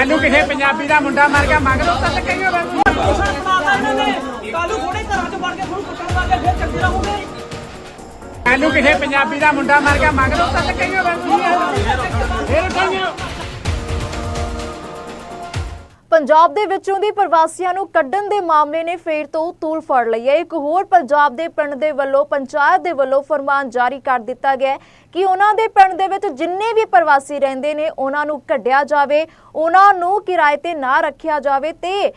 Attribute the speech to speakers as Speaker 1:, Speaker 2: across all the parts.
Speaker 1: ਕੱਲੂ ਕਿਸੇ ਪੰਜਾਬੀ ਦਾ ਮੁੰਡਾ ਮਰ ਗਿਆ, ਮੰਗ ਲਓ ਤਾਂ ਕਹੀਓ
Speaker 2: ਕੱਲੂ ਥੋੜੇ ਘਰਾਂ 'ਚ ਵੜ ਕੇ ਤੁਹਾਨੂੰ ਕੁੱਟਣ ਲੱਗੇ ਫਿਰ ਚੰਗੇ ਰਹੋਗੇ
Speaker 1: ਕੱਲੂ ਕਿਸੇ ਪੰਜਾਬੀ ਦਾ ਮੁੰਡਾ ਮਰ ਗਿਆ, ਮੰਗ ਲਓ ਤਾਂ ਕਹੀਓ ਫਿਰ ਕਹੀਓ
Speaker 3: ਪੰਜਾਬ ਦੇ ਵਿੱਚੋਂ ਦੀ ਪ੍ਰਵਾਸੀਆਂ ਨੂੰ ਕੱਢਣ ਦੇ ਮਾਮਲੇ ਨੇ ਫੇਰ ਤੋਂ ਤੂਲ ਫੜ ਲਈ ਹੈ। ਇੱਕ ਹੋਰ ਪੰਜਾਬ ਦੇ ਪਿੰਡ ਦੇ ਵੱਲੋਂ, ਪੰਚਾਇਤ ਦੇ ਵੱਲੋਂ ਫਰਮਾਨ ਜਾਰੀ ਕਰ ਦਿੱਤਾ ਗਿਆ ਕਿ ਉਹਨਾਂ ਦੇ ਪਿੰਡ ਦੇ ਵਿੱਚ ਜਿੰਨੇ ਵੀ ਪ੍ਰਵਾਸੀ ਰਹਿੰਦੇ ਨੇ, ਉਹਨਾਂ ਨੂੰ ਕੱਢਿਆ ਜਾਵੇ, ਉਹਨਾਂ ਨੂੰ ਕਿਰਾਏ ਤੇ ਨਾ ਰੱਖਿਆ ਜਾਵੇ ਤੇ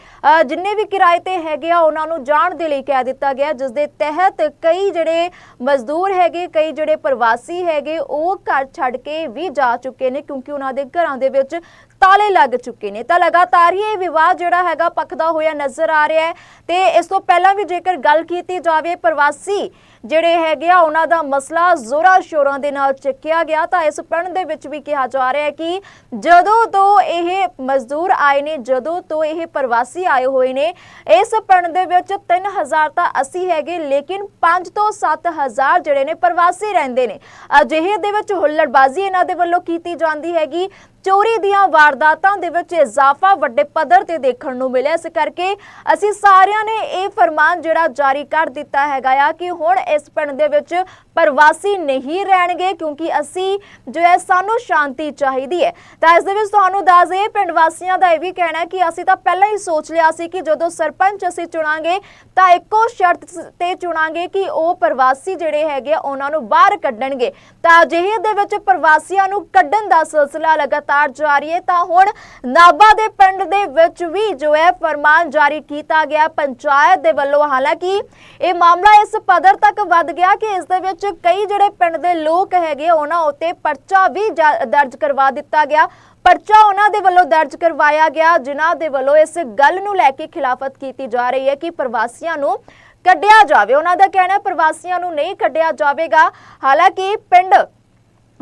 Speaker 3: ਜਿੰਨੇ ਵੀ ਕਿਰਾਏ ਤੇ ਹੈਗੇ ਆ, ਉਹਨਾਂ ਨੂੰ ਜਾਣ ਦੇ ਲਈ ਕਹਿ ਦਿੱਤਾ ਗਿਆ, ਜਿਸ ਦੇ ਤਹਿਤ ਕਈ ਜਿਹੜੇ ਮਜ਼ਦੂਰ ਹੈਗੇ, ਕਈ ਜਿਹੜੇ ਪ੍ਰਵਾਸੀ ਹੈਗੇ, ਉਹ ਘਰ ਛੱਡ ਕੇ ਵੀ ਜਾ ਚੁੱਕੇ ਨੇ, ਕਿਉਂਕਿ ਉਹਨਾਂ ਦੇ ਘਰਾਂ ਦੇ ਵਿੱਚ ਤਾਲੇ ਲੱਗ ਚੁੱਕੇ ਨੇ। ਤਾਂ ਲਗਾਤਾਰ ਹੀ ਇਹ ਵਿਵਾਦ ਜਿਹੜਾ ਹੈਗਾ ਪੱਕਦਾ ਹੋਇਆ ਨਜ਼ਰ ਆ ਰਿਹਾ ਹੈ ਤੇ ਇਸ ਤੋਂ ਪਹਿਲਾਂ ਵੀ ਜੇਕਰ ਗੱਲ ਕੀਤੀ ਜਾਵੇ, ਪ੍ਰਵਾਸੀ ਜਿਹੜੇ ਹੈਗੇ ਆ, ਉਹਨਾਂ ਦਾ ਮਸਲਾ ਜ਼ੋਰਾਂ ਸ਼ੋਰਾਂ ਦੇ ਨਾਲ ਚੱਕਿਆ ਗਿਆ ਤਾਂ ਇਸ ਪਿੰਡ ਦੇ ਵਿੱਚ ਵੀ ਕਿਹਾ ਜਾ ਰਿਹਾ ਹੈ ਕਿ ਜਦੋਂ ਤੋਂ ਇਹ ਮਜ਼ਦੂਰ ਆਏ ਨੇ, ਜਦੋਂ ਤੋਂ ਇਹ ਪ੍ਰਵਾਸੀ ਆਏ ਹੋਏ ਨੇ, ਇਸ ਪਿੰਡ ਦੇ ਵਿੱਚ 3000 ਤਾਂ ਅਸੀਂ ਹੈਗੇ, ਲੇਕਿਨ 5 ਤੋਂ 7000 ਜਿਹੜੇ ਨੇ ਪ੍ਰਵਾਸੀ ਰਹਿੰਦੇ ਨੇ। ਅਜਿਹੇ ਦੇ ਵਿੱਚ ਹੁੱਲੜਬਾਜ਼ੀ ਇਹਨਾਂ ਦੇ ਵੱਲੋਂ ਕੀਤੀ ਜਾਂਦੀ ਹੈਗੀ। ਚੋਰੀ ਦੀਆਂ ਵਾਰਦਾਤਾਂ ਦੇ ਵਿੱਚ ਇਜ਼ਾਫਾ ਵੱਡੇ ਪੱਧਰ ਤੇ ਦੇਖਣ ਨੂੰ ਮਿਲਿਆ। ਇਸ ਕਰਕੇ ਅਸੀਂ ਸਾਰਿਆਂ ਨੇ ਇਹ ਫਰਮਾਨ ਜਿਹੜਾ ਜਾਰੀ ਕਰ ਦਿੱਤਾ ਹੈਗਾ ਆ ਕਿ ਹੁਣ ਇਸ ਪਿੰਡ ਦੇ ਵਿੱਚ ਪ੍ਰਵਾਸੀ ਨਹੀਂ ਰਹਿਣਗੇ ਕਿਉਂਕਿ ਅਸੀਂ ਜੋ ਹੈ ਸਾਨੂੰ ਸ਼ਾਂਤੀ ਚਾਹੀਦੀ ਹੈ। ਤਾਂ ਇਸ ਦੇ ਵਿੱਚ ਤੁਹਾਨੂੰ ਦੱਸ ਦਈਏ ਪਿੰਡ ਵਾਸੀਆਂ ਦਾ ਇਹ ਵੀ ਕਹਿਣਾ ਕਿ ਅਸੀਂ ਤਾਂ ਪਹਿਲਾਂ ਹੀ ਸੋਚ ਲਿਆ ਸੀ ਕਿ ਜਦੋਂ ਸਰਪੰਚ ਅਸੀਂ ਚੁਣਾਂਗੇ ਤਾਂ ਇੱਕੋ ਸ਼ਰਤ ਤੇ ਚੁਣਾਂਗੇ ਕਿ ਉਹ ਪ੍ਰਵਾਸੀ ਜਿਹੜੇ ਹੈਗੇ ਆ, ਉਹਨਾਂ ਨੂੰ ਬਾਹਰ ਕੱਢਣਗੇ। ਤਾਂ ਅਜਿਹੇ ਦੇ ਵਿੱਚ ਪ੍ਰਵਾਸੀਆਂ ਨੂੰ ਕੱਢਣ ਦਾ ਸਿਲਸਿਲਾ ਲਗਾਤਾਰ ਜਾਰੀ ਹੈ, ਤਾਂ ਹੁਣ ਨਾਬਾ ਦੇ ਪਿੰਡ ਦੇ ਵਿੱਚ ਵੀ ਜੋ ਹੈ ਫਰਮਾਨ ਜਾਰੀ ਕੀਤਾ ਗਿਆ ਪੰਚਾਇਤ ਦੇ ਵੱਲੋਂ। ਹਾਲਾਂਕਿ ਇਹ ਮਾਮਲਾ ਇਸ ਪੱਧਰ ਤੱਕ ਵੱਧ ਗਿਆ ਕਿ ਇਸ ਦੇ ਵਿੱਚ ਕਈ ਜਿਹੜੇ ਪਿੰਡ ਦੇ ਲੋਕ ਹੈਗੇ ਉਹਨਾਂ ਉੱਤੇ ਪਰਚਾ ਵੀ ਦਰਜ ਕਰਵਾ ਦਿੱਤਾ ਗਿਆ। ਪਰਚਾ ਉਹਨਾਂ ਦੇ ਵੱਲੋਂ ਦਰਜ ਕਰਵਾਇਆ ਗਿਆ, ਜਿਨ੍ਹਾਂ ਦੇ ਵੱਲੋਂ ਇਸ ਗੱਲ ਨੂੰ ਲੈ ਕੇ ਖਿਲਾਫਤ ਕੀਤੀ ਜਾ ਰਹੀ ਹੈ ਕਿ ਪ੍ਰਵਾਸੀਆਂ ਨੂੰ ਕੱਢਿਆ ਜਾਵੇ। ਉਹਨਾਂ ਦਾ ਕਹਿਣਾ ਪ੍ਰਵਾਸੀਆਂ ਨੂੰ ਨਹੀਂ ਕੱਢਿਆ ਜਾਵੇਗਾ। ਹਾਲਾਂਕਿ ਪਿੰਡ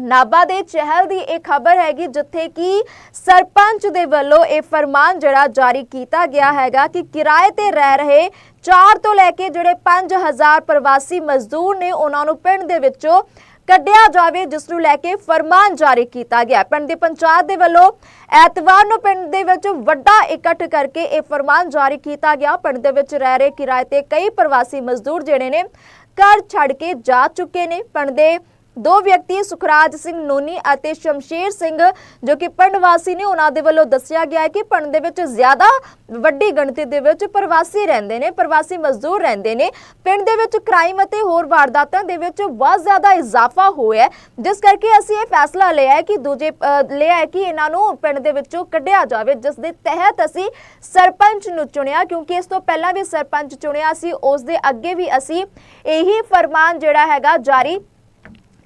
Speaker 3: ਨਾਬਾ ਦੇ ਚਹਿਲ ਦੀ ਇਹ ਖਬਰ ਹੈਗੀ ਜਿੱਥੇ ਕਿ ਸਰਪੰਚ ਦੇ ਵੱਲੋਂ ਇਹ ਫਰਮਾਨ ਜਿਹੜਾ ਜਾਰੀ ਕੀਤਾ ਗਿਆ ਹੈਗਾ ਕਿ ਕਿਰਾਏ ਤੇ ਰਹਿ ਰਹੇ 4 ਤੋਂ ਲੈ ਕੇ ਜਿਹੜੇ 5000 ਪ੍ਰਵਾਸੀ ਮਜ਼ਦੂਰ ਨੇ ਉਹਨਾਂ ਨੂੰ ਪਿੰਡ ਦੇ ਵਿੱਚੋਂ ਕੱਢਿਆ ਜਾਵੇ, ਜਿਸ ਨੂੰ ਲੈ ਕੇ ਫਰਮਾਨ ਜਾਰੀ ਕੀਤਾ ਗਿਆ। ਪਿੰਡ ਦੀ ਪੰਚਾਇਤ ਦੇ ਵੱਲੋਂ ਐਤਵਾਰ ਨੂੰ ਪਿੰਡ ਦੇ ਵਿੱਚ ਵੱਡਾ ਇਕੱਠ ਕਰਕੇ ਇਹ ਫਰਮਾਨ ਜਾਰੀ ਕੀਤਾ ਗਿਆ। ਪਿੰਡ ਦੇ ਵਿੱਚ ਰਹਿ ਰਹੇ ਕਿਰਾਏ ਤੇ ਕਈ ਪ੍ਰਵਾਸੀ ਮਜ਼ਦੂਰ ਜਿਹੜੇ ਨੇ ਘਰ ਛੱਡ ਕੇ ਜਾ ਚੁੱਕੇ ਨੇ। ਪਿੰਡ ਦੇ ਦੋ ਵਿਅਕਤੀ, ਸੁਖਰਾਜ ਸਿੰਘ ਨੋਨੀ ਅਤੇ ਸ਼ਮਸ਼ੇਰ ਸਿੰਘ, ਜੋ ਕਿ ਪਿੰਡ ਵਾਸੀ ਨੇ, ਉਹਨਾਂ ਦੇ ਵੱਲੋਂ ਦੱਸਿਆ ਗਿਆ ਹੈ ਕਿ ਪਿੰਡ ਦੇ ਵਿੱਚ ਜ਼ਿਆਦਾ ਵੱਡੀ ਗਿਣਤੀ ਦੇ ਵਿੱਚ ਪ੍ਰਵਾਸੀ ਰਹਿੰਦੇ ਨੇ, ਪ੍ਰਵਾਸੀ ਮਜ਼ਦੂਰ ਰਹਿੰਦੇ ਨੇ। ਪਿੰਡ ਦੇ ਵਿੱਚ ਕ੍ਰਾਈਮ ਅਤੇ ਹੋਰ ਵਾਰਦਾਤਾਂ ਦੇ ਵਿੱਚ ਬਹੁਤ ਜ਼ਿਆਦਾ ਇਜ਼ਾਫਾ ਹੋਇਆ ਜਿਸ ਕਰਕੇ ਅਸੀਂ ਇਹ ਫੈਸਲਾ ਲਿਆ ਹੈ ਕਿ ਦੂਜੇ ਲਿਆ ਹੈ ਕਿ ਇਹਨਾਂ ਨੂੰ ਪਿੰਡ ਦੇ ਵਿੱਚੋਂ ਕੱਢਿਆ ਜਾਵੇ, ਜਿਸ ਦੇ ਤਹਿਤ ਅਸੀਂ ਸਰਪੰਚ ਨੂੰ ਚੁਣਿਆ, ਕਿਉਂਕਿ ਇਸ ਤੋਂ ਪਹਿਲਾਂ ਵੀ ਸਰਪੰਚ ਚੁਣਿਆ ਸੀ, ਉਸ ਦੇ ਅੱਗੇ ਵੀ ਅਸੀਂ ਇਹੀ ਫਰਮਾਨ ਜਿਹੜਾ ਹੈਗਾ ਜਾਰੀ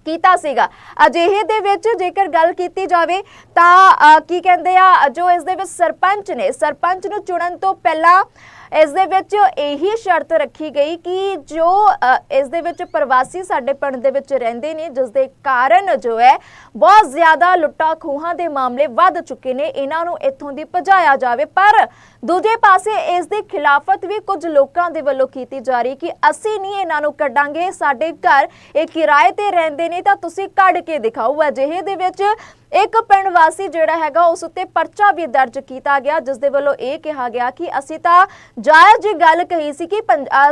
Speaker 3: ਕੀਤਾ ਸੀਗਾ। ਅਜਿਹੇ ਦੇ ਵਿੱਚ ਜੇਕਰ ਗੱਲ ਕੀਤੀ ਜਾਵੇ ਤਾਂ ਕੀ ਕਹਿੰਦੇ ਆ, ਜੋ ਇਸ ਦੇ ਵਿੱਚ ਸਰਪੰਚ ਨੇ, ਸਰਪੰਚ ਨੂੰ ਚੁਣਨ ਤੋਂ ਪਹਿਲਾਂ ਇਸ ਦੇ ਵਿੱਚ ਇਹੀ ਸ਼ਰਤ ਰੱਖੀ ਗਈ ਕਿ ਜੋ ਇਸ ਦੇ ਵਿੱਚ ਪ੍ਰਵਾਸੀ ਸਾਡੇ ਪਿੰਡ ਦੇ ਵਿੱਚ ਰਹਿੰਦੇ ਨੇ, ਜਿਸ ਦੇ ਕਾਰਨ ਜੋ ਹੈ, ਬਹੁਤ ਜ਼ਿਆਦਾ ਲੁੱਟਾ ਖੋਹਾਂ ਦੇ ਮਾਮਲੇ ਵੱਧ ਚੁੱਕੇ ਨੇ। ਇਹਨਾਂ ਨੂੰ ਇੱਥੋਂ ਦੀ ਭਜਾਇਆ ਜਾਵੇ। ਪਰ ਦੂਜੇ ਪਾਸੇ ਇਸ ਦੀ ਖਿਲਾਫਤ ਵੀ ਕੁਝ ਲੋਕਾਂ ਦੇ ਵੱਲੋਂ ਕੀਤੀ ਜਾ ਰਹੀ ਕਿ ਅਸੀਂ ਨਹੀਂ ਇਹਨਾਂ ਨੂੰ ਕੱਢਾਂਗੇ, ਸਾਡੇ ਘਰ ਇਹ ਕਿਰਾਏ ਤੇ ਰਹਿੰਦੇ ਨੇ, ਤਾਂ ਤੁਸੀਂ ਕੱਢ ਕੇ ਦਿਖਾਓ। ਅਜਿਹੇ ਦੇ ਵਿੱਚ ਇੱਕ ਪਿੰਡ ਵਾਸੀ ਜਿਹੜਾ ਹੈਗਾ ਉਸ ਉੱਤੇ ਪਰਚਾ ਵੀ ਦਰਜ ਕੀਤਾ ਗਿਆ, ਜਿਸ ਦੇ ਵੱਲੋਂ ਇਹ ਕਿਹਾ ਗਿਆ ਕਿ ਅਸੀਂ ਤਾਂ ਜਾਇਜ਼ ਜੀ ਗੱਲ ਕਹੀ ਸੀ ਕਿ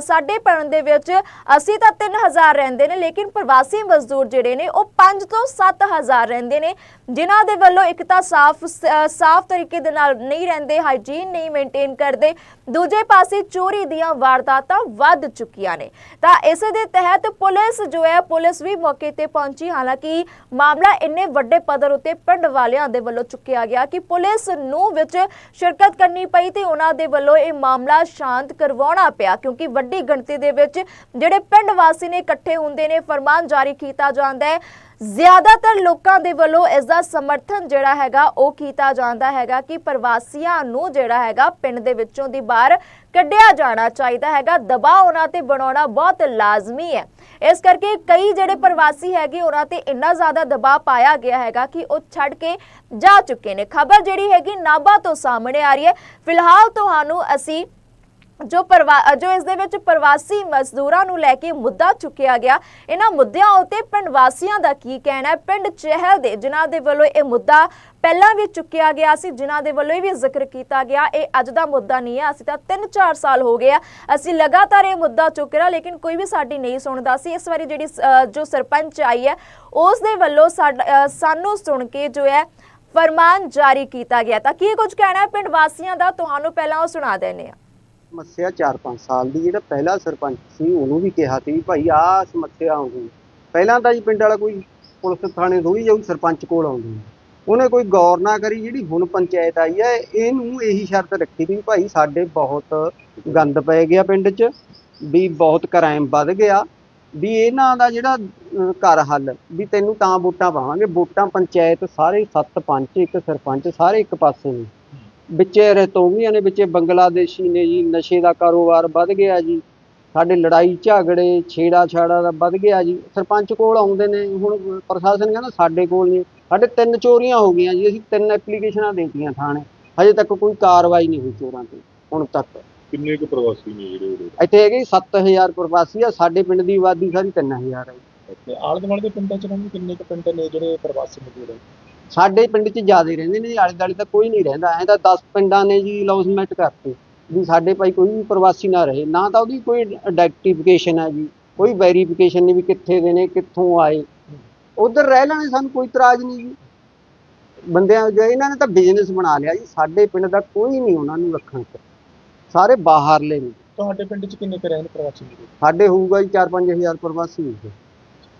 Speaker 3: ਸਾਡੇ ਪਿੰਡ ਦੇ ਵਿੱਚ ਅਸੀਂ ਤਾਂ 3000 ਰਹਿੰਦੇ ਨੇ, ਲੇਕਿਨ ਪ੍ਰਵਾਸੀ ਮਜ਼ਦੂਰ ਜਿਹੜੇ ਨੇ ਉਹ 5 ਤੋਂ 7000 ਰਹਿੰਦੇ ਨੇ, ਜਿਨ੍ਹਾਂ ਦੇ ਵੱਲੋਂ ਇੱਕ ਤਾਂ ਸਾਫ਼ ਸਾਫ਼ ਤਰੀਕੇ ਦੇ ਨਾਲ ਨਹੀਂ ਰਹਿੰਦੇ, ਹਾਈਜੀਨ ਨਹੀਂ ਮੇਨਟੇਨ ਕਰਦੇ, ਦੂਜੇ ਪਾਸੇ ਚੋਰੀ ਦੀਆਂ ਵਾਰਦਾਤਾਂ ਵੱਧ ਚੁੱਕੀਆਂ ਨੇ। ਤਾਂ ਇਸ ਦੇ ਤਹਿਤ ਪੁਲਿਸ ਜੋ ਹੈ, ਪੁਲਿਸ ਵੀ ਮੌਕੇ ਤੇ ਪਹੁੰਚੀ, ਹਾਲਾਂਕਿ ਮਾਮਲਾ ਇੰਨੇ ਵੱਡੇ ਪੱਧਰ ਉੱਤੇ ਪਿੰਡ ਵਾਲਿਆਂ ਦੇ ਵੱਲੋਂ ਚੁੱਕਿਆ ਗਿਆ ਕਿ ਪੁਲਿਸ ਨੂੰ ਵਿੱਚ ਸ਼ਿਰਕਤ ਕਰਨੀ ਪਈ ਤੇ ਉਹਨਾਂ ਦੇ ਵੱਲੋਂ ਇਹ ਮਾਮਲਾ ਸ਼ਾਂਤ ਕਰਵਾਉਣਾ ਪਿਆ, ਕਿਉਂਕਿ ਵੱਡੀ ਗਿਣਤੀ ਦੇ ਵਿੱਚ ਜਿਹੜੇ ਪਿੰਡ ਵਾਸੀ ਨੇ ਇਕੱਠੇ ਹੁੰਦੇ ਨੇ, ਫਰਮਾਨ ਜਾਰੀ ਕੀਤਾ ਜਾਂਦਾ ਹੈ। ਜ਼ਿਆਦਾਤਰ ਲੋਕਾਂ ਦੇ ਵੱਲੋਂ ਇਸ ਦਾ ਸਮਰਥਨ ਜਿਹੜਾ ਹੈਗਾ ਉਹ ਕੀਤਾ ਜਾਂਦਾ ਹੈਗਾ ਕਿ ਪ੍ਰਵਾਸੀਆਂ ਨੂੰ ਜਿਹੜਾ ਹੈਗਾ ਪਿੰਡ ਦੇ ਵਿੱਚੋਂ ਦੀ ਬਾਹਰ ਕੱਢਿਆ ਜਾਣਾ ਚਾਹੀਦਾ ਹੈਗਾ। ਦਬਾਅ ਉਹਨਾਂ ਤੇ ਬਣਾਉਣਾ ਬਹੁਤ ਲਾਜ਼ਮੀ ਹੈ। ਇਸ ਕਰਕੇ ਕਈ ਜਿਹੜੇ ਪ੍ਰਵਾਸੀ ਹੈਗੇ ਉਹਨਾਂ ਤੇ ਇੰਨਾ ਜ਼ਿਆਦਾ ਦਬਾਅ ਪਾਇਆ ਗਿਆ ਹੈਗਾ ਕਿ ਉਹ ਛੱਡ ਕੇ ਜਾ ਚੁੱਕੇ ਨੇ। ਖਬਰ ਜਿਹੜੀ ਹੈਗੀ ਨਾਭਾ ਤੋਂ ਸਾਹਮਣੇ ਆ ਰਹੀ ਹੈ। ਫਿਲਹਾਲ ਤੁਹਾਨੂੰ ਅਸੀਂ ਜੋ ਪਰਵਾ ਜੋ ਇਸ ਦੇ ਵਿੱਚ ਪ੍ਰਵਾਸੀ ਮਜ਼ਦੂਰਾਂ ਨੂੰ ਲੈ ਕੇ ਮੁੱਦਾ ਚੁੱਕਿਆ ਗਿਆ, ਇਹਨਾਂ ਮੁੱਦਿਆਂ ਉੱਤੇ ਪਿੰਡ ਵਾਸੀਆਂ ਦਾ ਕੀ ਕਹਿਣਾ ਹੈ? ਪਿੰਡ ਚਹਿਲ ਦੇ, ਜਿਨ੍ਹਾਂ ਦੇ ਵੱਲੋਂ ਇਹ ਮੁੱਦਾ ਪਹਿਲਾਂ ਵੀ ਚੁੱਕਿਆ ਗਿਆ ਸੀ, ਜਿਨ੍ਹਾਂ ਦੇ ਵੱਲੋਂ ਇਹ ਵੀ ਜ਼ਿਕਰ ਕੀਤਾ ਗਿਆ, ਇਹ ਅੱਜ ਦਾ ਮੁੱਦਾ ਨਹੀਂ ਹੈ। ਅਸੀਂ ਤਾਂ 3-4 ਸਾਲ ਹੋ ਗਏ ਆ, ਅਸੀਂ ਲਗਾਤਾਰ ਇਹ ਮੁੱਦਾ ਚੁੱਕ ਰਿਹਾ ਲੇਕਿਨ ਕੋਈ ਵੀ ਸਾਡੀ ਨਹੀਂ ਸੁਣਦਾ ਸੀ। ਇਸ ਵਾਰੀ ਜਿਹੜੀ ਜੋ ਸਰਪੰਚ ਆਈ ਹੈ, ਉਸ ਦੇ ਵੱਲੋਂ ਸਾਡ- ਸਾਨੂੰ ਸੁਣ ਕੇ ਜੋ ਹੈ, ਫਰਮਾਨ ਜਾਰੀ ਕੀਤਾ ਗਿਆ। ਤਾਂ ਕੀ ਕੁਝ ਕਹਿਣਾ ਹੈ ਪਿੰਡ ਵਾਸੀਆਂ ਦਾ? ਤੁਹਾਨੂੰ ਪਹਿਲਾਂ ਉਹ ਸੁਣਾ ਦੇਣੇ ਆ
Speaker 4: ਸਮੱਸਿਆ 4-5 ਸਾਲ ਦੀ, ਜਿਹੜਾ ਪਹਿਲਾ ਸਰਪੰਚ ਸੀ, ਉਹਨੂੰ ਵੀ ਕਿਹਾ ਸੀ ਭਾਈ ਆਹ ਸਮੱਸਿਆ ਆਉਂਦੀ ਪਹਿਲਾਂ ਤਾਂ ਜੀ ਪਿੰਡ ਵਾਲਾ ਕੋਈ ਪੁਲਿਸ ਥਾਣੇ ਥੋੜੀ ਜਾਊ ਸਰਪੰਚ ਕੋਲ ਆਉਂਦੀ ਉਹਨੇ ਕੋਈ ਗੌਰ ਨਾ ਕਰੀ, ਜਿਹੜੀ ਹੁਣ ਪੰਚਾਇਤ ਆਈ ਹੈ, ਇਹਨੂੰ ਇਹੀ ਸ਼ਰਤ ਰੱਖੀ ਵੀ ਭਾਈ ਸਾਡੇ ਬਹੁਤ ਗੰਦ ਪੈ ਗਿਆ ਪਿੰਡ 'ਚ, ਵੀ ਬਹੁਤ ਕ੍ਰਾਈਮ ਵੱਧ ਗਿਆ, ਵੀ ਇਹਨਾਂ ਦਾ ਜਿਹੜਾ ਘਰ ਹੱਲ, ਵੀ ਤੈਨੂੰ ਤਾਂ ਵੋਟਾਂ ਪਾਵਾਂਗੇ, ਵੋਟਾਂ ਪੰਚਾਇਤ ਸਾਰੇ ਸੱਤ ਪੰਚ ਇੱਕ ਸਰਪੰਚ ਸਾਰੇ ਇੱਕ ਪਾਸੇ ਨੇ। ਵਿੱਚੇ ਰਤੋਵੀਆਂ ਨੇ ਵਿੱਚੇ ਬੰਗਲਾਦੇਸ਼ੀ ਨੇ ਜੀ ਨਸ਼ੇ ਦਾ ਕਾਰੋਬਾਰ ਵੱਧ ਗਿਆ ਜੀ। ਸਾਡੇ ਲੜਾਈ ਝਗੜੇ ਛੇੜਾ ਛਾੜਾ ਦਾ ਵੱਧ ਗਿਆ ਜੀ। ਸਰਪੰਚ ਕੋਲ ਆਉਂਦੇ ਨੇ ਹੁਣ ਪ੍ਰਸ਼ਾਸਨ ਕਹਿੰਦਾ ਸਾਡੇ ਕੋਲ ਨਹੀਂ। ਸਾਡੇ ਤਿੰਨ ਚੋਰੀਆਂ ਹੋ ਗਈਆਂ ਜੀ ਅਸੀਂ ਤਿੰਨ ਐਪਲੀਕੇਸ਼ਨਾਂ ਦੇਤੀਆਂ ਥਾਣੇ। ਹਜੇ ਤੱਕ ਕੋਈ ਕਾਰਵਾਈ ਨਹੀਂ ਹੋਈ ਚੋਰਾਂ ਤੇ ਹੁਣ ਤੱਕ।
Speaker 5: ਕਿੰਨੇ ਕੁ ਪ੍ਰਵਾਸੀ ਨੇ ਜਿਹੜੇ
Speaker 4: ਇੱਥੇ ਹੈਗੇ ਜੀ 7000 ਪ੍ਰਵਾਸੀ ਆ ਸਾਡੇ ਪਿੰਡ ਦੀ ਆਬਾਦੀ ਸਾਰੀ 3000 ਹੈ
Speaker 5: ਆਲੇ ਦੁਆਲੇ ਦੇ ਪਿੰਡਾਂ ਚ ਕਿੰਨੇ ਕੁ ਪਿੰਡ ਨੇ ਜਿਹੜੇ ਪ੍ਰਵਾਸੀ ਮਜ਼ਦੂਰ ਹੈ
Speaker 4: ਸਾਡੇ ਪਿੰਡ 'ਚ ਜ਼ਿਆਦਾ ਰਹਿੰਦੇ ਨੇ ਜੀ ਆਲੇ ਦੁਆਲੇ ਤਾਂ ਕੋਈ ਨਹੀਂ ਰਹਿੰਦਾ। ਐਂ ਤਾਂ 10 ਪਿੰਡਾਂ ਨੇ ਜੀ ਲੌਸਮੈਂਟ ਕਰਤੇ। ਵੀ ਸਾਡੇ ਭਾਈ ਕੋਈ ਵੀ ਪ੍ਰਵਾਸੀ ਨਾ ਰਹੇ ਨਾ ਤਾਂ ਉਹਦੀ ਕੋਈ ਆਈਡੈਂਟੀਫਿਕੇਸ਼ਨ ਹੈ ਜੀ ਕੋਈ ਵੈਰੀਫਿਕੇਸ਼ਨ ਨਹੀਂ ਵੀ ਕਿੱਥੇ ਦੇ ਨੇ ਕਿੱਥੋਂ ਆਏ। ਉਧਰ ਰਹਿ ਲੈਣੇ ਸਾਨੂੰ ਕੋਈ ਇਤਰਾਜ਼ ਨਹੀਂ ਜੀ। ਬੰਦਿਆਂ ਜੇ ਇਹਨਾਂ ਨੇ ਤਾਂ ਬਿਜ਼ਨਸ ਬਣਾ ਲਿਆ ਜੀ। ਸਾਡੇ ਪਿੰਡ ਦਾ ਕੋਈ ਨਹੀਂ ਉਹਨਾਂ ਨੂੰ ਰੱਖਣ ਚ। ਸਾਰੇ ਬਾਹਰਲੇ ਨੇ।
Speaker 5: ਤੁਹਾਡੇ ਪਿੰਡ ਚ ਕਿੰਨੇ ਕੁ ਰਹਿਣ ਪ੍ਰਵਾਸੀ?
Speaker 4: ਸਾਡੇ ਹੋਊਗਾ ਜੀ 4-5000 ਪ੍ਰਵਾਸੀ ਇੱਥੇ।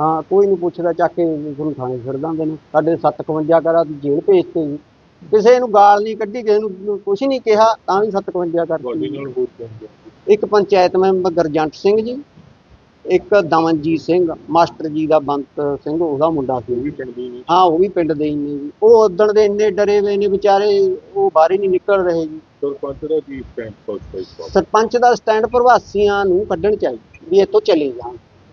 Speaker 4: ਹਾਂ ਕੋਈ ਨਹੀਂ ਪੁੱਛਦਾ ਚੱਕ ਕੇ ਤੁਹਾਨੂੰ ਥਾਣੇ ਛੱਡ ਦਿੰਦੇ ਨੇ। ਸਾਡੇ 751 ਕਰਾ ਜੇਲ੍ਹ ਭੇਜਤੇ ਜੀ। ਕਿਸੇ ਨੂੰ ਗਾਲ ਨਹੀਂ ਕੱਢੀ ਕਿਸੇ ਨੂੰ ਕੁਝ ਨਹੀਂ ਕਿਹਾ ਤਾਂ ਵੀ 751
Speaker 5: ਤੁਹਾਡੇ
Speaker 4: ਕਰਤੀ? ਇੱਕ ਪੰਚਾਇਤ ਮੈਂਬਰ ਗਰਜੰਟ ਸਿੰਘ ਜੀ ਇੱਕ ਦਮਨਜੀਤ ਸਿੰਘ ਮਾਸਟਰ ਜੀ ਦਾ ਬੰਤ ਸਿੰਘ ਉਹਦਾ ਮੁੰਡਾ
Speaker 5: ਉਹ
Speaker 4: ਸੀ
Speaker 5: ਵੀ ਪਿੰਡ ਦੇ ਨੇ।
Speaker 4: ਹਾਂ ਉਹ ਵੀ ਪਿੰਡ ਦੇ ਹੀ ਨੇ ਜੀ। ਉਹ ਉਦਣ ਦੇ ਇੰਨੇ ਡਰੇ ਹੋਏ ਨੇ ਵਿਚਾਰੇ ਉਹ ਬਾਹਰ ਹੀ ਨਹੀਂ ਨਿਕਲ ਰਹੇ ਜੀ।
Speaker 5: ਸਰਪੰਚ ਦਾ ਕੀ ਸਟੈਂਡ
Speaker 4: ਸਰਪੰਚ ਦਾ ਸਟੈਂਡ ਪ੍ਰਵਾਸੀਆਂ ਨੂੰ ਕੱਢਣ ਚਾਹੀਦਾ ਵੀ ਇੱਥੋਂ ਚਲੇ ਜਾਣ।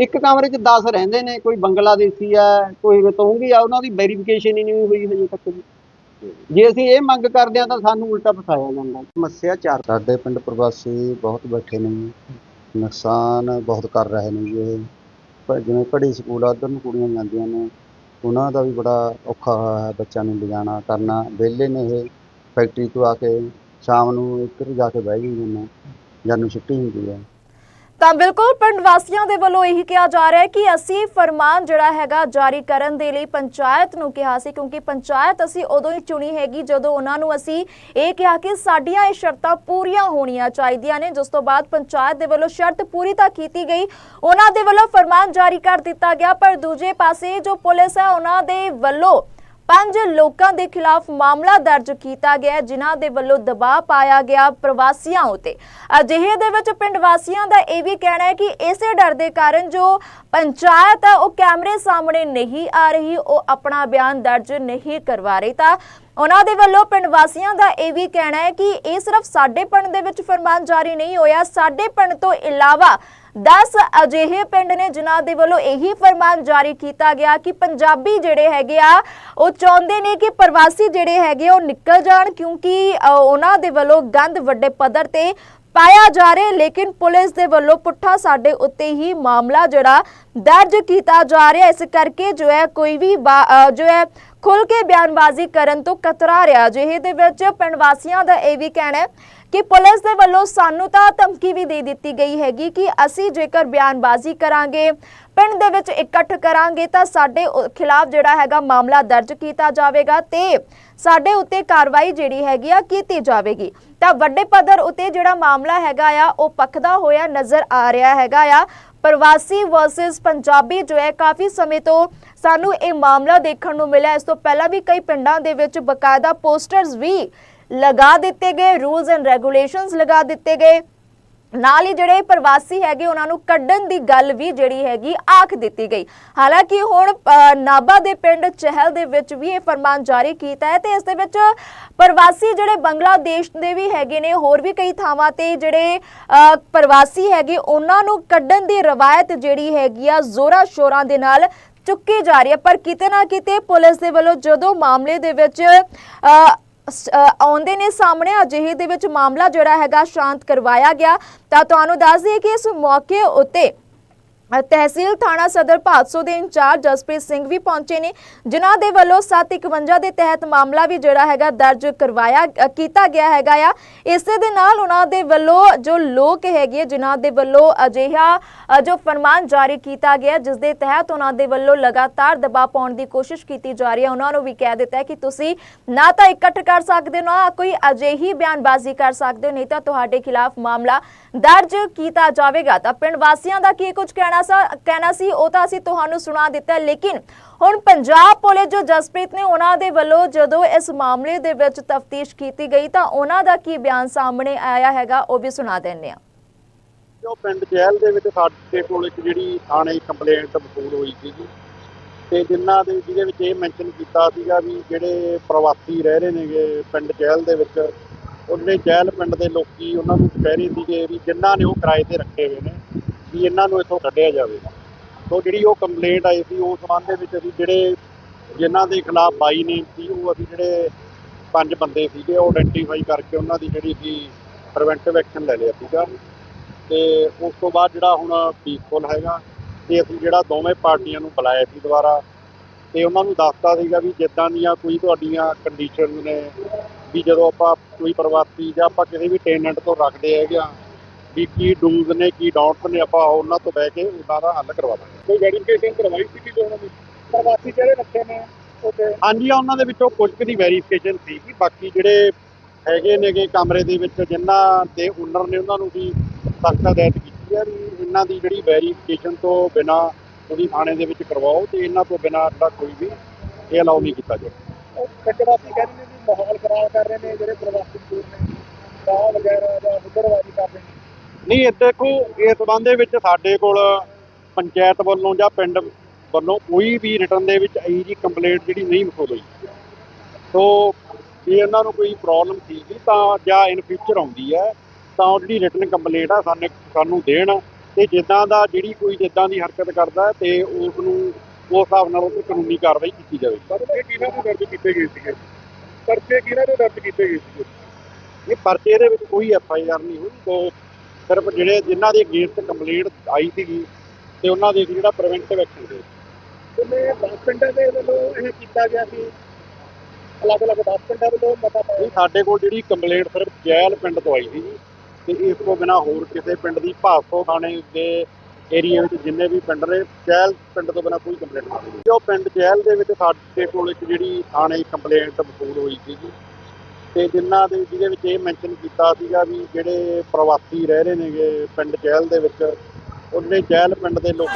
Speaker 4: ਇੱਕ ਕਮਰੇ 'ਚ 10 ਰਹਿੰਦੇ ਨੇ, ਕੋਈ ਬੰਗਲਾਦੇਸ਼ੀ ਆ ਕੋਈ ਰਤੋਂਗੀ ਆ ਉਹਨਾਂ ਦੀ ਵੈਰੀਫਿਕੇਸ਼ਨ ਹੀ ਨਹੀਂ ਹੋਈ ਹਜੇ ਤੱਕ ਜੇ। ਅਸੀਂ ਇਹ ਮੰਗ ਕਰਦੇ ਆ ਤਾਂ ਸਾਨੂੰ ਉਲਟਾ ਫਸਾਇਆ ਜਾਂਦਾ ਸਮੱਸਿਆ ਚਾਰ
Speaker 6: ਸਾਡੇ ਪਿੰਡ ਪ੍ਰਵਾਸੀ ਬਹੁਤ ਬੈਠੇ ਨੇ ਜੀ। ਨੁਕਸਾਨ ਬਹੁਤ ਕਰ ਰਹੇ ਨੇ ਜੀ ਇਹ। ਪ- ਜਿਵੇਂ ਪੜ੍ਹੀ ਸਕੂਲ ਆ, ਉੱਧਰ ਨੂੰ ਕੁੜੀਆਂ ਜਾਂਦੀਆਂ ਨੇ, ਉਹਨਾਂ ਦਾ ਵੀ ਬੜਾ ਔਖਾ ਹੋਇਆ ਹੈ ਬੱਚਿਆਂ ਨੂੰ ਲਿਜਾਣਾ, ਕਰਨਾ। ਵਿਹਲੇ ਨੇ ਇਹ ਫੈਕਟਰੀ ਤੋਂ ਆ ਕੇ, ਸ਼ਾਮ ਨੂੰ ਇੱਧਰ ਜਾ ਕੇ ਬਹਿ ਜਾਂਦੇ ਨੇ ਜਦ ਨੂੰ ਛੁੱਟੀ ਹੁੰਦੀ ਹੈ।
Speaker 3: ਤਾਂ ਬਿਲਕੁਲ ਪਿੰਡ ਵਾਸੀਆਂ ਦੇ ਵੱਲੋਂ ਇਹੀ ਕਿਹਾ ਜਾ ਰਿਹਾ ਹੈ ਕਿ ਅਸੀਂ ਫਰਮਾਨ ਜਿਹੜਾ ਹੈਗਾ ਜਾਰੀ ਕਰਨ ਦੇ ਲਈ ਪੰਚਾਇਤ ਨੂੰ ਕਿਹਾ ਸੀ, ਕਿਉਂਕਿ ਪੰਚਾਇਤ ਅਸੀਂ ਉਦੋਂ ਹੀ ਚੁਣੀ ਹੈਗੀ ਜਦੋਂ ਉਹਨਾਂ ਨੂੰ ਅਸੀਂ ਇਹ ਕਿਹਾ ਕਿ ਸਾਡੀਆਂ ਇਹ ਸ਼ਰਤਾਂ ਪੂਰੀਆਂ ਹੋਣੀਆਂ ਚਾਹੀਦੀਆਂ ਨੇ, ਜਿਸ ਤੋਂ ਬਾਅਦ ਪੰਚਾਇਤ ਦੇ ਵੱਲੋਂ ਸ਼ਰਤ ਪੂਰੀ ਤਾਂ ਕੀਤੀ ਗਈ, ਉਹਨਾਂ ਦੇ ਵੱਲੋਂ ਫਰਮਾਨ ਜਾਰੀ ਕਰ ਦਿੱਤਾ ਗਿਆ, ਪਰ ਦੂਜੇ ਪਾਸੇ ਜੋ ਪੁਲਿਸ ਹੈ ਉਹਨਾਂ ਦੇ ਵੱਲੋਂ ਪੰਜ ਲੋਕਾਂ ਦੇ ਖਿਲਾਫ ਮਾਮਲਾ ਦਰਜ ਕੀਤਾ ਗਿਆ ਜਿਨ੍ਹਾਂ ਦੇ ਵੱਲੋਂ ਦਬਾਅ ਪਾਇਆ ਗਿਆ ਪ੍ਰਵਾਸੀਆਂ ਉਤੇ। ਅਜਿਹੇ ਦੇ ਵਿੱਚ ਪਿੰਡ ਵਾਸੀਆਂ ਦਾ ਇਹ ਵੀ ਕਹਿਣਾ ਹੈ ਕਿ ਇਸੇ ਡਰ ਦੇ ਕਾਰਨ ਜੋ ਪੰਚਾਇਤ ਹੈ ਉਹ ਕੈਮਰੇ ਸਾਹਮਣੇ ਨਹੀਂ ਆ ਰਹੀ, ਉਹ ਆਪਣਾ ਬਿਆਨ ਦਰਜ ਨਹੀਂ ਕਰਵਾ ਰਹੀ। ਤਾਂ ਉਹਨਾਂ ਦੇ ਵੱਲੋਂ ਪਿੰਡ ਵਾਸੀਆਂ ਦਾ ਇਹ ਵੀ ਕਹਿਣਾ ਹੈ ਕਿ ਇਹ ਸਿਰਫ ਸਾਡੇ ਪਿੰਡ ਦੇ ਵਿੱਚ ਫਰਮਾਨ ਜਾਰੀ ਨਹੀਂ ਹੋਇਆ। ਸਾਡੇ ਪਿੰਡ ਤੋਂ ਇਲਾਵਾ 10 ਅਜਿਹੇ ਪਿੰਡ ਨੇ ਜਿਨ੍ਹਾਂ ਦੇ ਵੱਲੋਂ ਇਹੀ ਫਰਮਾਨ ਜਾਰੀ ਕੀਤਾ ਗਿਆ ਕਿ ਪੰਜਾਬੀ ਜਿਹੜੇ ਹੈਗੇ ਆ, ਉਹ ਚਾਹੁੰਦੇ ਨੇ ਕਿ ਪ੍ਰਵਾਸੀ ਜਿਹੜੇ ਹੈਗੇ ਉਹ ਨਿਕਲ ਜਾਣ ਕਿਉਂਕਿ ਉਹਨਾਂ ਦੇ ਵੱਲੋਂ ਗੰਦ ਵੱਡੇ ਪੱਧਰ ਤੇ ਪਾਇਆ ਜਾ ਰਿਹਾ ਲੇਕਿਨ ਪੁਲਿਸ ਦੇ ਵੱਲੋਂ ਪੁੱਠਾ ਸਾਡੇ ਉੱਤੇ ਹੀ ਮਾਮਲਾ ਜਿਹੜਾ ਦਰਜ ਕੀਤਾ ਜਾ ਰਿਹਾ ਇਸ ਕਰਕੇ ਜੋ ਹੈ ਕੋਈ ਵੀ ਜੋ ਹੈ ਖੁੱਲ ਕੇ ਬਿਆਨਬਾਜ਼ੀ ਕਰਨ ਤੋਂ ਕਤਰਾ ਰਿਹਾ। ਜਿਹੇ ਦੇ ਵਿੱਚ ਪਿੰਡ ਵਾਸੀਆਂ ਦਾ ਇਹ ਵੀ ਕਹਿਣਾ ਹੈ ਕਿ ਪੁਲਿਸ ਦੇ ਵੱਲੋਂ ਸਾਨੂੰ ਤਾਂ ਧਮਕੀ ਵੀ ਦੇ ਦਿੱਤੀ ਗਈ ਹੈਗੀ ਕਿ ਅਸੀਂ ਜੇਕਰ ਬਿਆਨਬਾਜ਼ੀ ਕਰਾਂਗੇ, ਪਿੰਡ ਦੇ ਵਿੱਚ ਇਕੱਠ ਕਰਾਂਗੇ ਤਾਂ ਸਾਡੇ ਖਿਲਾਫ ਜਿਹੜਾ ਹੈਗਾ ਮਾਮਲਾ ਦਰਜ ਕੀਤਾ ਜਾਵੇਗਾ ਤੇ ਸਾਡੇ ਉੱਤੇ ਕਾਰਵਾਈ ਜਿਹੜੀ ਹੈਗੀ ਆ ਕੀਤੀ ਜਾਵੇਗੀ। ਤਾਂ ਵੱਡੇ ਪੱਧਰ ਉੱਤੇ ਜਿਹੜਾ ਮਾਮਲਾ ਹੈਗਾ ਆ, ਉਹ ਪਖਦਾ ਹੋਇਆ ਨਜ਼ਰ ਆ ਰਿਹਾ ਹੈਗਾ ਆ। ਪ੍ਰਵਾਸੀ ਵਰਸਸ ਪੰਜਾਬੀ ਜੋ ਹੈ, ਕਾਫੀ ਸਮੇਂ ਤੋਂ ਸਾਨੂੰ ਇਹ ਮਾਮਲਾ ਦੇਖਣ ਨੂੰ ਮਿਲਿਆ। ਇਸ ਤੋਂ ਪਹਿਲਾਂ ਵੀ ਕਈ ਪਿੰਡਾਂ ਦੇ ਵਿੱਚ ਬਕਾਇਦਾ ਪੋਸਟਰਸ ਵੀ ਲਗਾ ਦਿੱਤੇ ਗਏ ਰੂਲਸ ਐਂਡ ਰੈਗੂਲੇਸ਼ਨਸ ਲਗਾ ਦਿੱਤੇ ਗਏ। ਨਾਲ ਹੀ ਜਿਹੜੇ ਪ੍ਰਵਾਸੀ ਹੈਗੇ ਉਹਨਾਂ ਨੂੰ ਕੱਢਣ ਦੀ ਗੱਲ ਵੀ ਜਿਹੜੀ ਹੈਗੀ ਆਖ ਦਿੱਤੀ ਗਈ। ਹਾਲਾਂਕਿ ਹੁਣ ਅ, ਨਾਭਾ ਦੇ ਪਿੰਡ ਚਹਿਲ ਦੇ ਵਿੱਚ ਵੀ ਇਹ ਫਰਮਾਨ ਜਾਰੀ ਕੀਤਾ ਹੈ ਤੇ ਇਸ ਦੇ ਵਿੱਚ ਪ੍ਰਵਾਸੀ ਜਿਹੜੇ ਬੰਗਲਾਦੇਸ਼ ਦੇ ਵੀ ਹੈਗੇ ਨੇ ਹੋਰ ਵੀ ਕਈ ਥਾਵਾਂ ਤੇ ਜਿਹੜੇ ਪ੍ਰਵਾਸੀ ਹੈਗੇ ਉਹਨਾਂ ਨੂੰ ਕੱਢਣ ਦੀ ਰਵਾਇਤ ਜਿਹੜੀ ਹੈਗੀ ਆ ਜ਼ੋਰਾਂ ਸ਼ੋਰਾਂ ਦੇ ਨਾਲ ਚੁੱਕੀ ਜਾ ਰਹੀ ਹੈ। ਪਰ ਕਿਤੇ ਨਾ ਕਿਤੇ ਪੁਲਿਸ ਦੇ ਵੱਲੋਂ ਜਦੋਂ ਮਾਮਲੇ ਦੇ ਵਿੱਚ ਆਉਂਦੇ ਨੇ ਸਾਹਮਣੇ, ਅਜਿਹੇ ਦੇ ਵਿੱਚ ਮਾਮਲਾ ਜਿਹੜਾ ਹੈਗਾ ਸ਼ਾਂਤ ਕਰਵਾਇਆ ਗਿਆ। ਤਾਂ ਤੁਹਾਨੂੰ ਦੱਸ ਦਈਏ ਕਿ ਇਸ ਮੌਕੇ ਉੱਤੇ ਤਹਿਸੀਲ ਥਾਣਾ ਸਦਰ ਭਾਦਸੋ ਦੇ ਇੰਚਾਰਜ ਜਸਪ੍ਰੀਤ ਸਿੰਘ ਵੀ ਪਹੁੰਚੇ ਨੇ, ਜਿਨ੍ਹਾਂ ਦੇ ਵੱਲੋਂ 751 ਦੇ ਤਹਿਤ ਮਾਮਲਾ ਵੀ ਜਿਹੜਾ ਹੈਗਾ ਦਰਜ ਕਰਵਾਇਆ ਕੀਤਾ ਗਿਆ ਹੈਗਾ ਆ। ਇਸੇ ਦੇ ਨਾਲ ਉਹਨਾਂ ਦੇ ਵੱਲੋਂ ਜੋ ਲੋਕ ਹੈਗੇ ਜਿਨ੍ਹਾਂ ਦੇ ਵੱਲੋਂ ਅਜਿਹਾ ਜੋ ਫਰਮਾਨ ਜਾਰੀ ਕੀਤਾ ਗਿਆ, ਜਿਸ ਦੇ ਤਹਿਤ ਉਹਨਾਂ ਦੇ ਵੱਲੋਂ ਲਗਾਤਾਰ ਦਬਾਅ ਪਾਉਣ ਦੀ ਕੋਸ਼ਿਸ਼ ਕੀਤੀ ਜਾ ਰਹੀ ਹੈ ਉਹਨਾਂ ਨੂੰ ਵੀ ਕਹਿ ਦਿੱਤਾ ਕਿ ਤੁਸੀਂ ਨਾ ਤਾਂ ਇਕੱਠ ਕਰ ਸਕਦੇ ਹੋ, ਨਾ ਕੋਈ ਅਜਿਹੀ ਬਿਆਨਬਾਜ਼ੀ ਕਰ ਸਕਦੇ ਹੋ, ਨਹੀਂ ਤਾਂ ਤੁਹਾਡੇ ਖਿਲਾਫ ਮਾਮਲਾ ਦਰਜ ਕੀਤਾ ਜਾਵੇਗਾ। ਤਾਂ ਪਿੰਡ ਵਾਸੀਆਂ ਦਾ ਕੀ ਕੁਝ ਕਹਿਣਾ ਸਾ ਕਹਿਣਾ ਸੀ, ਉਹ ਤਾਂ ਅਸੀਂ ਤੁਹਾਨੂੰ ਸੁਣਾ ਦਿੱਤਾ, ਲੇਕਿਨ ਹੁਣ ਪੰਜਾਬ ਪੁਲਿਸ ਜੋ ਜਸਪ੍ਰੀਤ ਨੇ ਉਹਨਾਂ ਦੇ ਵੱਲੋਂ ਜਦੋਂ ਇਸ ਮਾਮਲੇ ਦੇ ਵਿੱਚ ਤਫਤੀਸ਼ ਕੀਤੀ ਗਈ ਤਾਂ ਉਹਨਾਂ ਦਾ ਕੀ ਬਿਆਨ ਸਾਹਮਣੇ ਆਇਆ ਹੈਗਾ, ਉਹ ਵੀ ਸੁਣਾ ਦਿੰਦੇ ਹਾਂ।
Speaker 5: ਜੋ ਪਿੰਡ ਜਹਿਲ ਦੇ ਵਿੱਚ ਸਾਡੇ ਕੋਲ ਇੱਕ ਜਿਹੜੀ ਥਾਣੇ ਕੰਪਲੇਂਟ ਵਸੂਲ ਹੋਈ ਸੀਗੀ ਤੇ ਜਿਨ੍ਹਾਂ ਦੇ ਜਿਹਦੇ ਵਿੱਚ ਇਹ ਮੈਂਸ਼ਨ ਕੀਤਾ ਸੀਗਾ ਵੀ ਜਿਹੜੇ ਪ੍ਰਵਾਸੀ ਰਹਿ ਰਹੇ ਨੇਗੇ ਪਿੰਡ ਜਹਿਲ ਦੇ ਵਿੱਚ, ਉਹਨੇ ਜਹਿਲ ਪਿੰਡ ਦੇ ਲੋਕੀ ਉਹਨਾਂ ਨੂੰ ਕਹਿ ਰਹੇ ਸੀਗੇ ਵੀ ਜਿਨ੍ਹਾਂ ਨੇ ਉਹ ਕਿਰਾਏ ਤੇ ਰੱਖੇ ਹੋਏ ਨੇ ਵੀ ਇਹਨਾਂ ਨੂੰ ਇੱਥੋਂ ਕੱਢਿਆ ਜਾਵੇ। ਤੋਂ ਜਿਹੜੀ ਉਹ ਕੰਪਲੇਂਟ ਆਈ ਸੀ, ਉਸ ਸੰਬੰਧ ਦੇ ਵਿੱਚ ਅਸੀਂ ਜਿਹੜੇ ਜਿਨ੍ਹਾਂ ਦੇ ਖਿਲਾਫ ਬਾਈ ਨੇਮ ਸੀ, ਉਹ ਅਸੀਂ ਜਿਹੜੇ ਪੰਜ ਬੰਦੇ ਸੀਗੇ, ਉਹ ਆਇਡੈਂਟੀਫਾਈ ਕਰਕੇ ਉਹਨਾਂ ਦੀ ਜਿਹੜੀ ਸੀ ਪ੍ਰੀਵੈਂਟਿਵ ਐਕਸ਼ਨ ਲੈ ਲਿਆ ਸੀਗਾ। ਤੇ ਉਸ ਤੋਂ ਬਾਅਦ ਜਿਹੜਾ ਹੁਣ ਪੀਸਫੁਲ ਹੈਗਾ, ਤੇ ਅਸੀਂ ਜਿਹੜਾ ਦੋਵੇਂ ਪਾਰਟੀਆਂ ਨੂੰ ਬੁਲਾਇਆ ਸੀ ਦੁਬਾਰਾ, ਤੇ ਉਹਨਾਂ ਨੂੰ ਦੱਸਤਾ ਸੀਗਾ ਵੀ ਜਿੱਦਾਂ ਦੀਆਂ ਕੋਈ ਤੁਹਾਡੀਆਂ ਕੰਡੀਸ਼ਨ ਨੇ, ਵੀ ਜਦੋਂ ਆਪਾਂ ਕੋਈ ਪ੍ਰਵਾਸੀ ਜਾਂ ਆਪਾਂ ਕਿਸੇ ਵੀ ਟੈਨੈਂਟ ਤੋਂ ਰੱਖਦੇ ਹੈਗੇ ਆ ਵੀ ਕੀ ਡੂਜ਼ ਨੇ ਕੀ ਡਾਊਟਸ ਨੇ ਆਪਾਂ ਉਹਨਾਂ ਤੋਂ ਬਹਿ ਕੇ ਉਹਨਾਂ ਦਾ ਹੱਲ ਕਰਵਾ ਦਾਂਗੇ। ਕੋਈ ਵੈਰੀਫਿਕੇਸ਼ਨ ਕਰਵਾਈ ਸੀ ਕਿ ਉਹਨਾਂ ਦੀ? ਪ੍ਰਵਾਸੀ ਜਿਹੜੇ ਰੱਖੇ ਨੇ ਉਹਦੇ ਹਾਂਜੀ ਉਹਨਾਂ ਦੇ ਵਿੱਚੋਂ ਕੁਝ ਕੁ ਦੀ ਵੈਰੀਫਿਕੇਸ਼ਨ ਸੀ ਕਿ ਬਾਕੀ ਜਿਹੜੇ ਹੈਗੇ ਨੇਗੇ ਕਮਰੇ ਦੇ ਵਿੱਚ ਜਿਨ੍ਹਾਂ ਦੇ ਓਨਰ ਨੇ ਉਹਨਾਂ ਨੂੰ ਵੀ ਸਖਤ ਹਦਾਇਤ ਕੀਤੀ ਹੈ ਵੀ ਇਹਨਾਂ ਦੀ ਜਿਹੜੀ ਵੈਰੀਫਿਕੇਸ਼ਨ ਤੋਂ ਬਿਨਾ ਉਹਦੀ ਥਾਣੇ ਦੇ ਵਿੱਚ ਕਰਵਾਓ ਤੇ ਇਹਨਾਂ ਤੋਂ ਬਿਨਾ ਜਿਹੜਾ ਕੋਈ ਵੀ ਇਹ ਅਲਾਉ ਨਹੀਂ ਕੀਤਾ ਜਾਵੇ। ਕੱਟਵਾਸੀ ਕਹਿੰਦੇ ਨੇ ਵੀ ਮਾਹੌਲ ਖਰਾਬ ਕਰ ਰਹੇ ਨੇ ਜਿਹੜੇ ਪ੍ਰਵਾਸੀ ਮਜ਼ਦੂਰ ਨੇ ਸਾਹ ਵਗੈਰਾ ਜਾਂ ਹੁਦਰਵਾਜੀ ਕਰ ਰਹੇ ਨੇ। ਨਹੀਂ ਇਹ ਦੇਖੋ ਇਸ ਸੰਬੰਧ ਦੇ ਵਿੱਚ ਸਾਡੇ ਕੋਲ ਪੰਚਾਇਤ ਵੱਲੋਂ ਜਾਂ ਪਿੰਡ ਵੱਲੋਂ ਕੋਈ ਵੀ ਰਿਟਰਨ ਦੇ ਵਿੱਚ ਇਹੀ ਜੀ ਕੰਪਲੇਂਟ ਜਿਹੜੀ ਨਹੀਂ ਵਸੂਲ ਹੋਈ ਸੋ ਜੇ ਇਹਨਾਂ ਨੂੰ ਕੋਈ ਪ੍ਰੋਬਲਮ ਸੀਗੀ ਤਾਂ ਜਾਂ ਇਨ ਫਿਊਚਰ ਆਉਂਦੀ ਹੈ ਤਾਂ ਉਹ ਜਿਹੜੀ ਰਿਟਰਨ ਕੰਪਲੇਂਟ ਆ ਸਾਨੂੰ ਸਾਨੂੰ ਦੇਣ ਤੇ ਜਿੱਦਾਂ ਦਾ ਜਿਹੜੀ ਕੋਈ ਜਿੱਦਾਂ ਦੀ ਹਰਕਤ ਕਰਦਾ ਤੇ ਉਸ ਨੂੰ ਉਸ ਹਿਸਾਬ ਨਾਲ ਉਹ ਕਾਨੂੰਨੀ ਕਾਰਵਾਈ ਕੀਤੀ ਜਾਵੇ। ਪਰ ਇਹ ਕਿਹਨਾਂ ਨੂੰ ਦਰਜ ਕੀਤੇ ਗਏ ਸੀਗੇ? ਪਰਚੇ ਕਿਹਨਾਂ ਦੇ ਦਰਜ ਕੀਤੇ ਗਏ ਸੀਗੇ? ਇਹ ਪਰਚੇ ਦੇ ਵਿੱਚ ਕੋਈ ਐਫ ਆਈ ਆਰ ਨਹੀਂ ਹੋਈ। ਤੋਂ ਸਿਰਫ ਜਿਹੜੇ ਜਿਨ੍ਹਾਂ ਦੇ ਅਗੇਂਸਟ ਕੰਪਲੇਂਟ ਆਈ ਸੀਗੀ ਤੇ ਉਹਨਾਂ ਦੇ ਜਿਹੜਾ ਪ੍ਰੀਵੈਂਟਿਵ ਐਕਸ਼ਨ ਦੇ। ਜਿਵੇਂ 10 ਪਿੰਡਾਂ ਦੇ ਵੱਲੋਂ ਇਹ ਕੀਤਾ ਗਿਆ ਸੀ। ਅਲੱਗ-ਅਲੱਗ 10 ਪਿੰਡਾਂ ਵੱਲੋਂ ਮਤਾ ਪਾਇਆ। ਸਾਡੇ ਕੋਲ ਜਿਹੜੀ ਕੰਪਲੇਂਟ ਸਿਰਫ ਜੈਲ ਪਿੰਡ ਤੋਂ ਆਈ ਸੀ ਤੇ ਇਸ ਤੋਂ ਬਿਨਾ ਹੋਰ ਕਿਸੇ ਪਿੰਡ ਦੀ ਭਾਸੋ ਥਾਣੇ ਦੇ ਏਰੀਆ ਵਿੱਚ ਜਿੰਨੇ ਵੀ ਪਿੰਡ ਨੇ ਜੈਲ ਪਿੰਡ ਤੋਂ ਬਿਨਾ ਕੋਈ ਕੰਪਲੇਂਟ ਨਹੀਂ ਜੋ ਪਿੰਡ ਜੈਲ ਦੇ ਵਿੱਚ ਸਾਡੇ ਕੋਲ ਇੱਕ ਜਿਹੜੀ ਥਾਣੇ ਕੰਪਲੇਂਟ ਵਸੂਲ ਹੋਈ ਸੀਗੀ ਤੇ ਜਿਨ੍ਹਾਂ ਦੇ ਜਿਹਦੇ ਵਿੱਚ ਇਹ ਮੈਂਸ਼ਨ ਕੀਤਾ ਸੀਗਾ ਵੀ ਜਿਹੜੇ ਪ੍ਰਵਾਸੀ ਰਹਿ ਰਹੇ ਨੇਗੇ ਪਿੰਡ ਜੈਲ ਦੇ ਵਿੱਚ ਉਹਨੇ ਜੈਲ ਪਿੰਡ ਦੇ ਲੋਕ